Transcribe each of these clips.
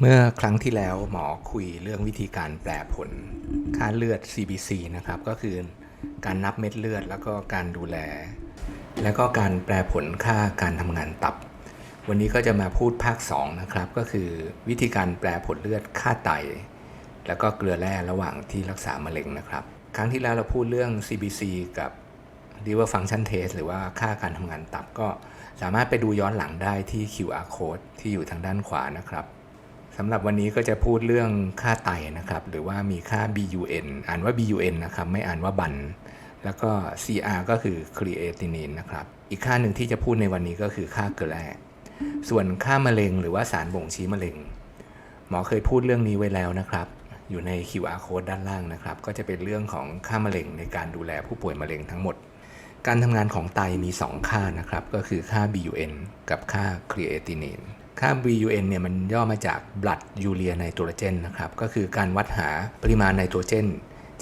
เมื่อครั้งที่แล้วหมอคุยเรื่องวิธีการแปลผล ค่าเลือด CBC นะครับ ก็คือการนับเม็ดเลือด แล้วก็การดูแล แล้วก็การแปลผลค่าการทำงานตับ วันนี้ก็จะมาพูดภาค 2 นะครับ ก็คือวิธีการแปลผลเลือดค่าไต แล้วก็เกลือแร่ระหว่างที่รักษามะเร็งนะครับ ครั้งที่แล้วเราพูดเรื่อง CBC กับ liver function test หรือว่าค่าการทำงานตับก็สามารถไปดูย้อนหลังได้ที่ QR code ที่อยู่ทางด้านขวานะครับ สำหรับวันนี้ก็จะพูดเรื่องค่าไตนะครับ หรือว่ามีค่า BUN อ่านว่า BUN นะครับ ไม่อ่านว่าบัน แล้วก็ CR ก็คือ creatinine นะครับ อีกค่าหนึ่งที่จะพูดในวันนี้ก็คือค่าเกลือแร่ส่วนค่ามะเร็งหรือว่าสารบ่งชี้มะเร็ง หมอเคยพูดเรื่องนี้ไว้แล้วนะครับ อยู่ใน QR code ด้านล่างนะครับ ก็จะเป็นเรื่องของค่ามะเร็งในการดูแลผู้ป่วยมะเร็งทั้งหมด การทำงานของไตมี 2 ค่านะครับ ก็คือค่า BUN กับค่า creatinine ค่า BUN เนี่ยมันย่อมาจาก blood urea nitrogen นะครับ ก็คือการวัดหาปริมาณไนโตรเจน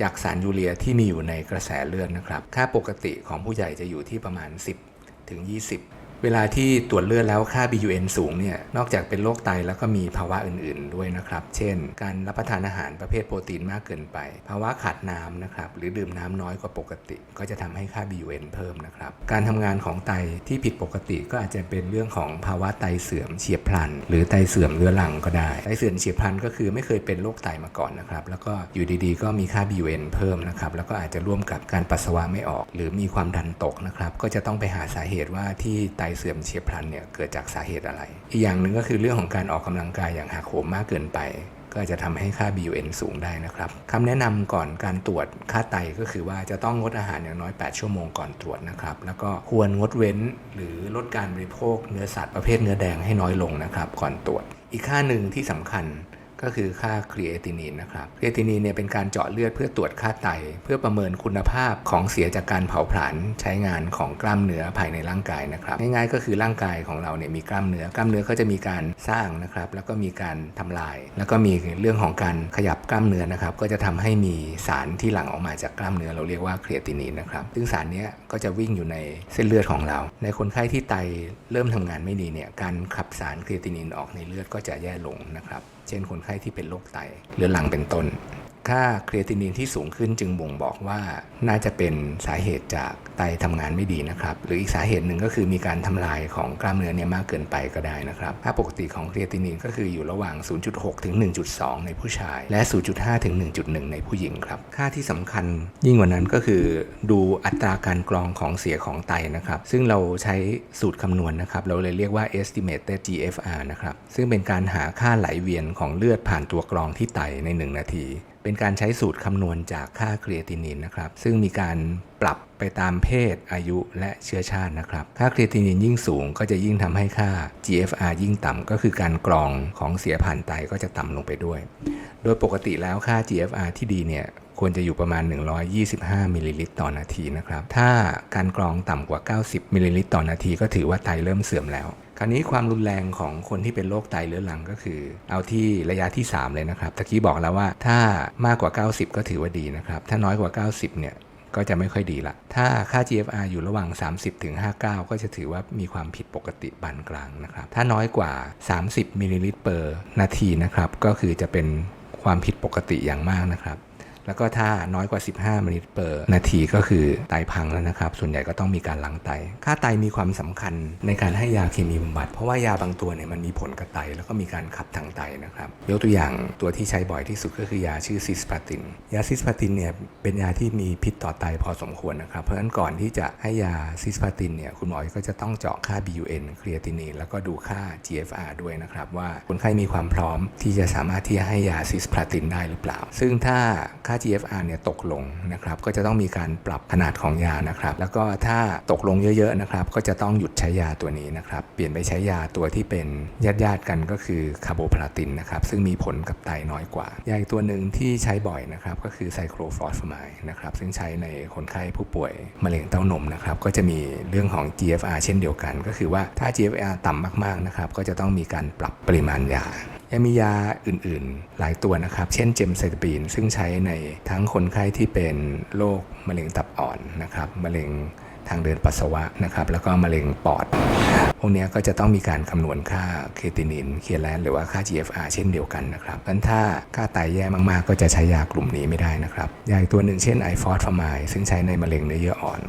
จากสารยูเรียที่มีอยู่ในกระแสเลือดนะครับ ค่าปกติของผู้ใหญ่จะอยู่ที่ประมาณ 10 ถึง 20 เวลาที่ตรวจเลือดแล้วค่า BUN สูงเนี่ยนอกจากเป็นโรคไตแล้วก็มีภาวะอื่นๆด้วยนะครับ เช่น การรับประทานอาหารประเภทโปรตีนมากเกินไป ภาวะขาดน้ำนะครับหรือดื่มน้ำน้อยกว่าปกติ ก็จะทำให้ค่า BUN เพิ่มนะครับ การทำงานของไตที่ผิดปกติก็อาจจะเป็นเรื่องของภาวะไตเสื่อมเฉียบพลัน หรือไตเสื่อมเรื้อรังก็ได้ไตเสื่อมเฉียบพลันก็คือไม่เคยเป็นโรคไตมาก่อนนะครับแล้วก็อยู่ดีๆ ก็มีค่า BUN เพิ่มนะครับแล้วก็อาจจะร่วมกับการปัสสาวะไม่ออก หรือมีความดันตกนะครับก็จะต้องไปหาสาเหตุว่าที่ไตเสื่อมเฉียบพลันเนี่ยเกิดจากสาเหตุอะไร อีกอย่างหนึ่งก็คือเรื่องของการออกกำลังกายอย่างหักโหมมากเกินไป ก็จจะทำให้ค่า BUN สูงได้นะครับคำแนะนำก่อนการตรวจค่าไตก็คือว่าจะต้องงดอาหารอย่างน้อย 8 ชั่วโมงก่อนตรวจนะครับ แล้วก็ควรงดเว้นหรือลดการบริโภคเนื้อสัตว์ประเภทเนื้อแดงให้น้อยลงนะครับก่อนตรวจ อีกค่าหนึ่งที่สำคัญ ก็คือค่าครีเอตินินนะครับครีเอตินินเนี่ยเป็นการเจาะเลือดเพื่อตรวจค่าไต เพื่อประเมินคุณภาพของเสียจากการเผาผลาญใช้งานของกล้ามเนื้อภายในร่างกายนะครับง่ายๆก็คือร่างกายของเราเนี่ยมีกล้ามเนื้อกล้ามเนื้อก็จะมีการสร้างนะครับแล้วก็มีการทำลาย แล้วก็มีเรื่องของการขยับกล้ามเนื้อนะครับก็จะทำให้มีสารที่หลั่งออกมาจากกล้ามเนื้อเราเรียกว่าครีเอตินินนะครับซึ่งสารนี้ก็จะวิ่งอยู่ในเส้นเลือดของเรา ในคนไข้ที่ไตเริ่มทำงานไม่ดีเนี่ยการขับสารครีเอตินินออกในเลือดก็จะแย่ลงนะครับ เช่นคนไข้ที่เป็นโรคไตเรื้อรังเป็นต้น ค่าครีเอตินินที่สูงขึ้นจึงบ่งบอกว่าน่าจะเป็นสาเหตุจากไตทำงานไม่ดีนะครับ หรืออีกสาเหตุหนึ่งก็คือมีการทำลายของกล้ามเนื้อเนี่ยมากเกินไปก็ได้นะครับค่าปกติของครีเอตินินก็คืออยู่ระหว่าง 0.6 ถึง 1.2 ในผู้ชาย และ 0.5 ถึง 1.1 ในผู้หญิงครับ ค่าที่สำคัญยิ่งกว่านั้นก็คือ ดูอัตราการกรองของเสียของไตนะครับ ซึ่งเราใช้สูตรคำนวณนะครับ เราเลยเรียกว่า estimated GFR นะครับ ซึ่งเป็นการหาค่าไหลเวียนของเลือดผ่านตัวกรองที่ไตใน 1 นาที เป็นการใช้สูตรคำนวณจากค่าครีเอตินินนะครับ ซึ่งมีการปรับไปตามเพศอายุและเชื้อชาตินะครับ ค่าครีเอตินินยิ่งสูง ก็จะยิ่งทำให้ค่า GFR ยิ่งต่ำก็คือการกรองของเสียผ่านไตก็จะต่ำลงไปด้วย โดยปกติแล้วค่า GFR ที่ดีเนี่ยควรจะอยู่ประมาณ 125มิลลิลิตรต่อนาทีนะครับ ถ้าการกรองต่ำกว่า 90มิลลิลิตรต่อนาทีก็ถือว่าไตเริ่มเสื่อมแล้ว คราวนี้ความรุนแรงของคนที่เป็นโรคไตเรื้อรังก็คือ เอาที่ระยะที่ 3 เลยนะครับตะกี้บอกแล้วว่าถ้ามากกว่า 90 ก็ถือว่าดีนะครับ ถ้าน้อยกว่า 90 เนี่ยก็จะไม่ค่อยดีละ ถ้าค่า GFR อยู่ระหว่าง 30ถึง59 ก็จะถือว่ามีความผิดปกติปานกลางนะครับ ถ้าน้อยกว่า 30มิลลิลิตรเปอร์นาทีนะครับ ก็คือจะเป็นความผิดปกติอย่างมากนะครับ แล้วก็ถ้าน้อยกว่า 15มิลลิลิตรเปอร์นาทีก็คือไตพังแล้วนะครับ ส่วนใหญ่ก็ต้องมีการล้างไต ค่าไตมีความสำคัญในการให้ยาเคมีบำบัด เพราะว่ายาบางตัวเนี่ยมันมีผลกับไต แล้วก็มีการขับทางไตนะครับ ยกตัวอย่างตัวที่ใช้บ่อยที่สุดก็คือยาชื่อซิสพาติน ยาซิสพาตินเนี่ยเป็นยาที่มีพิษต่อไตพอสมควรนะครับ เพราะฉะนั้นก่อนที่จะให้ยาซิสพาตินเนี่ยคุณหมอก็จะต้องเจาะค่า BUN ครีเอตินินแล้วก็ดูค่า GFR ด้วยนะครับว่าคนไข้มีความพร้อมที่จะสามารถที่จะให้ยาซิสพาตินได้หรือเปล่า ซึ่งถ้าค่าา GFR เนี่ยตกลงนะครับก็จะต้องมีการปรับขนาดของยานะครับแล้วก็ถ้าตกลงเยอะๆนะครับก็จะต้องหยุดใช้ยาตัวนี้นะครับเปลี่ยนไปใช้ยาตัวที่เป็นญาติๆกันก็คือคาร์โบพลาตินนะครับซึ่งมีผลกับไตน้อยกว่ายาอีกตัวหนึ่งที่ใช้บ่อยนะครับก็คือไซโครฟอสฟามายนะครับซึ่งใช้ในคนไข้ผู้ป่วยมะเร็งเต้านมนะครับก็จะมีเรื่องของ GFR เช่นเดียวกัน ก็คือว่าถ้า GFR ต่ำมากๆนะครับก็จะต้องมีการปรับปริมาณยา ยังมียาอื่นๆ หลายตัวนะครับ เช่นเจมไซตาปีน ซึ่งใช้ในทั้งคนไข้ที่เป็นโรคมะเร็งตับอ่อนนะครับ มะเร็งทางเดินปัสสาวะนะครับ แล้วก็มะเร็งปอด พวกนี้ก็จะต้องมีการคำนวณค่าเคตินิน เคแลนหรือว่าค่า GFR เช่นเดียวกันนะครับเพราะฉะนั้นถ้าค่าไตแย่มากๆ ก็จะใช้ยากลุ่มนี้ไม่ได้นะครับ ยาอีกตัวหนึ่งเช่นไอฟอสฟามายซึ่งใช้ในมะเร็งเนื้อเยื่ออ่อน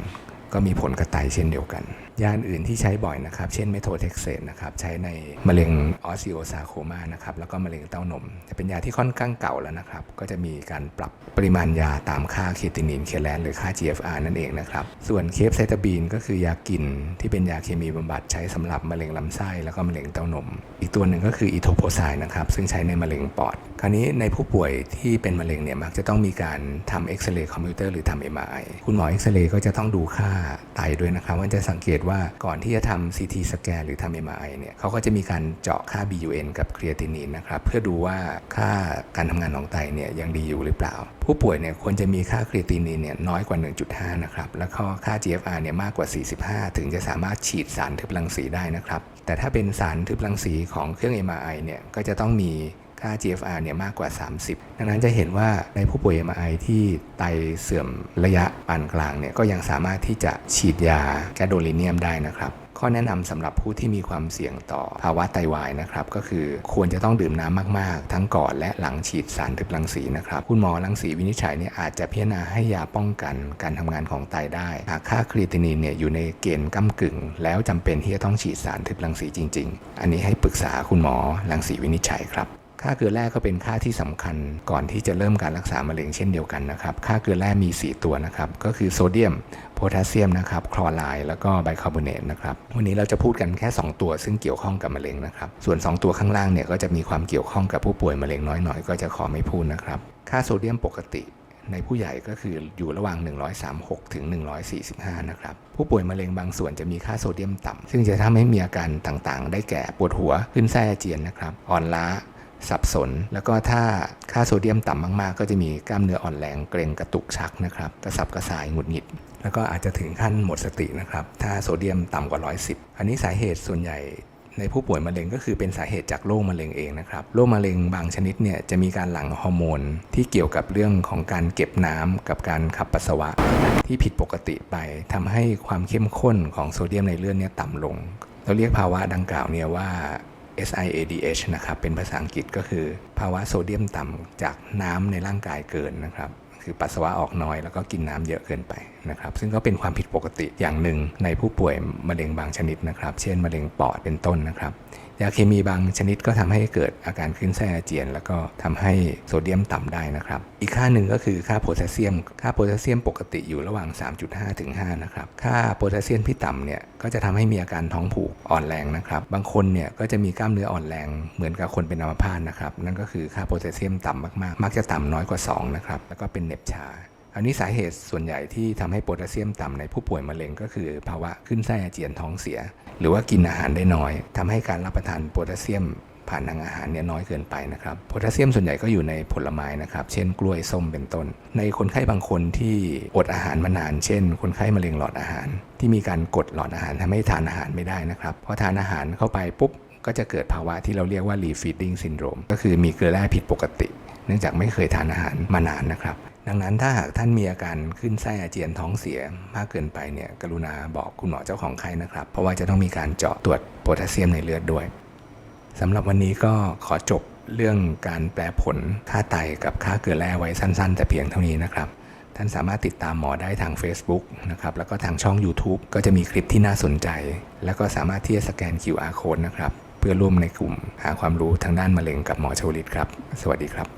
ก็มีผลกระไตเช่นเดียวกัน ยาอื่นที่ใช้บ่อยนะครับ เช่นเมโทเท็กเซตนะครับ ใช้ในมะเร็งออสซิโอซาโคมานะครับ แล้วก็มะเร็งเต้านมจะเป็นยาที่ค่อนข้างเก่าแล้วนะครับ ก็จะมีการปรับปริมาณยาตามค่าเคตินินเคแลนหรือค่า GFR นั่นเองนะครับ ส่วนเคฟไซตาบีนก็คือยากินที่เป็นยาเคมีบำบัดใช้สำหรับมะเร็งลำไส้แล้วก็มะเร็งเต้านม อีกตัวหนึ่งก็คืออีโทโพไซน์นะครับ ซึ่งใช้ในมะเร็งปอด คราวนี้ในผู้ป่วยที่เป็นมะเร็งเนี่ยมักจะต้องมีการทำเอ็กซเรย์คอมพิวเตอร์หรือทำ MRI คุณหมอเอ็กซเรย์ก็จะต้องดูค่าไตด้วยนะครับว่าจะสังเกตว่าก่อนที่จะทำ CT สแกนหรือทำ MRI เนี่ยเขาก็จะมีการเจาะค่า BUN กับครีเอตินินนะครับเพื่อดูว่าค่าการทำงานของไตเนี่ยยังดีอยู่หรือเปล่า ผู้ป่วยเนี่ยควรจะมีค่าครีเอตินินเนี่ยน้อยกว่า 1.5 นะครับแล้วก็ค่า GFR เนี่ยมากกว่า 45 ถึงจะสามารถฉีดสารทึบรังสีได้นะครับแต่ถ้าเป็นสารทึบรังสีของเครื่อง MRI เนี่ยก็จะต้องมี ค่า GFR เนี่ยมากกว่า 30 ดังนั้นจะเห็นว่าในผู้ป่วย MRI ที่ไตเสื่อมระยะปานกลางเนี่ยก็ยังสามารถที่จะฉีดยาแกโดลิเนียมได้นะครับข้อแนะนำสำหรับผู้ที่มีความเสี่ยงต่อภาวะไตวายนะครับ ก็คือควรจะต้องดื่มน้ำมากๆ ทั้งก่อนและหลังฉีดสารทึบรังสีนะครับ คุณหมอรังสีวินิจฉัยเนี่ยอาจจะพิจารณาให้ยาป้องกันการทำงานของไตได้ หากค่าครีตินินเนี่ยอยู่ในเกณฑ์ก้ากึ่ง แล้วจำเป็นที่จะต้องฉีดสารทึบรังสีจริง ๆ อันนี้ให้ปรึกษาคุณหมอรังสีวินิจฉัยครับ ค่าเกลือแร่ก็เป็นค่าที่สำคัญก่อนที่จะเริ่มการรักษามะเร็งเช่นเดียวกันนะครับ ค่าเกลือแร่มี 4 ตัวนะครับ ก็คือโซเดียม โพแทสเซียมนะครับ คลอไรด์แล้วก็ไบคาร์บอเนตนะครับ วันนี้เราจะพูดกันแค่ 2 ตัวซึ่งเกี่ยวข้องกับมะเร็งนะครับ ส่วน 2 ตัวข้างล่างเนี่ยก็จะมีความเกี่ยวข้องกับผู้ป่วยมะเร็งน้อยหน่อยก็จะขอไม่พูดนะครับ ค่าโซเดียมปกติในผู้ใหญ่ก็คืออยู่ระหว่าง 136 ถึง 145 นะครับ ผู้ป่วยมะเร็งบางส่วนจะมีค่าโซเดียมต่ำซึ่งจะทำให้มีอาการต่างๆ ได้แก่ปวดหัวขึ้นไส้อาเจียนนะครับอ่อนล้า สับสน แล้วก็ถ้าค่าโซเดียมต่ำมาก ๆ ก็จะมีกล้ามเนื้ออ่อนแรงเกร็งกระตุกชักนะครับกระสับกระส่ายหงุดหงิด แล้วก็อาจจะถึงขั้นหมดสตินะครับถ้าโซเดียมต่ำกว่า 110 อันนี้สาเหตุส่วนใหญ่ในผู้ป่วยมะเร็งก็คือเป็นสาเหตุจากโรคมะเร็งเองนะครับโรคมะเร็งบางชนิดเนี่ยจะมีการหลั่งฮอร์โมนที่เกี่ยวกับเรื่องของการเก็บน้ำกับการขับปัสสาวะ ที่ผิดปกติไปทำให้ความเข้มข้นของโซเดียมในเลือดเนี่ยต่ำลง เราเรียกภาวะดังกล่าวเนี่ยว่า SIADH นะครับเป็นภาษาอังกฤษก็คือ ภาวะโซเดียมต่ำจากน้ำในร่างกายเกินนะครับคือปัสสาวะออกน้อยแล้วก็กินน้ำเยอะเกินไปนะครับ ซึ่งก็เป็นความผิดปกติอย่างหนึ่งในผู้ป่วยมะเร็งบางชนิดนะครับ เช่นมะเร็งปอดเป็นต้นนะครับ ยาเคมีบางชนิดก็ทำให้เกิดอาการขึ้นไส้อาเจียน แล้วก็ทำให้โซเดียมต่ำได้นะครับ อีกค่าหนึ่งก็คือค่าโพแทสเซียม ค่าโพแทสเซียมปกติอยู่ระหว่าง 3.5 ถึง 5 นะครับ ค่าโพแทสเซียมที่ต่ำเนี่ยก็จะทำให้มีอาการท้องผูกอ่อนแรงนะครับ บางคนเนี่ยก็จะมีกล้ามเนื้ออ่อนแรงเหมือนกับคนเป็นอัมพาตนะครับ นั่นก็คือค่าโพแทสเซียมต่ำมากๆ มักจะต่ำน้อยกว่า 2 นะครับ แล้วก็เป็นเหน็บชาอันนี้สาเหตุส่วนใหญ่ที่ทำให้โพแทสเซียมต่ำในผู้ป่วยมะเร็งก็คือภาวะขึ้นไส้อาเจียนท้องเสีย หรือว่ากินอาหารได้น้อยทำให้การรับประทานโพแทสเซียมผ่านทางอาหารเนี่ยน้อยเกินไปนะครับโพแทสเซียมส่วนใหญ่ก็อยู่ในผลไม้นะครับ เช่นกล้วยส้มเป็นต้น ในคนไข้บางคนที่อดอาหารมานาน เช่น คนไข้มะเร็งหลอดอาหาร ที่มีการกดหลอดอาหารทำให้ทานอาหารไม่ได้นะครับพอทานอาหารเข้าไปปุ๊บก็จะเกิดภาวะที่เราเรียกว่า refeeding syndrome ก็คือมีเกลือแร่ผิดปกติ เนื่องจากไม่เคยทานอาหารมานานนะครับ ดังนั้นถ้าหากท่านมีอาการขึ้นไส้อาเจียนท้องเสียมากเกินไปเนี่ยกรุณาบอกคุณหมอเจ้าของไข้นะครับ เพราะว่าจะต้องมีการเจาะตรวจโพแทสเซียมในเลือดด้วยสำหรับวันนี้ก็ขอจบเรื่องการแปลผลค่าไตกับค่าเกลือแร่ไว้สั้นๆ แต่เพียงเท่านี้นะครับ ท่านสามารถติดตามหมอได้ทาง Facebook นะครับแล้วก็ทางช่อง YouTube ก็จะมีคลิปที่น่าสนใจ แล้วก็สามารถที่จะสแกน QR code นะครับเพื่อร่วมในกลุ่มหาความรู้ทางด้านมะเร็งกับหมอชวลิตครับ สวัสดีครับ